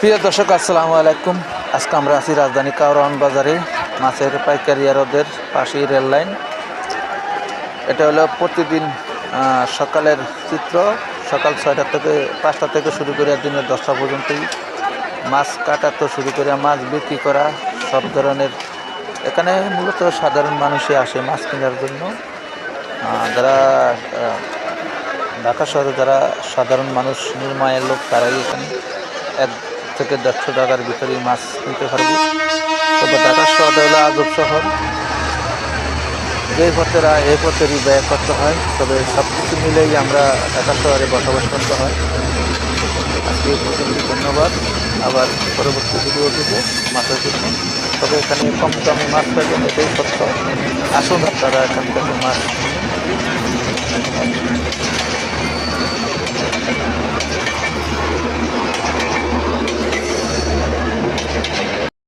প্রিয় দর্শক, আসসালামু আলাইকুম। আজকে আমরা আছি রাজধানী কাউরান বাজারে, মাছের পাইকারি আরদের পাশেই রেল লাইন। এটা হলো প্রতিদিন সকালের চিত্র। সকাল ছয়টা থেকে, পাঁচটা থেকে শুরু করে দিনের দশটা পর্যন্তই মাছ কাটা তো শুরু করে, মাছ বিক্রি করা, সব ধরনের। এখানে মূলত সাধারণ মানুষই আসে মাছ কেনার জন্য। যারা ঢাকা শহরে যারা সাধারণ মানুষ, নির্মায়ের লোক, তারাই এখানে এক থেকে দেড়শো টাকার ভিতরেই মাছ কিনতে পারবে। তবে ঢাকা শহরে হলো আজব শহর যে পথেরা এই পথেরই ব্যয় করতে হয়। তবে সব কিছু মিলেই আমরা ঢাকা শহরে বসবাস করতে হয়। আজকে পর্যন্ত ধন্যবাদ। আবার পরবর্তী ভিডিও দেবো মাছের জন্য। তবে এখানে কম দামে মাছ পাবেন এটাই সত্য। আসুন আপনারা এখান থেকে মাছ।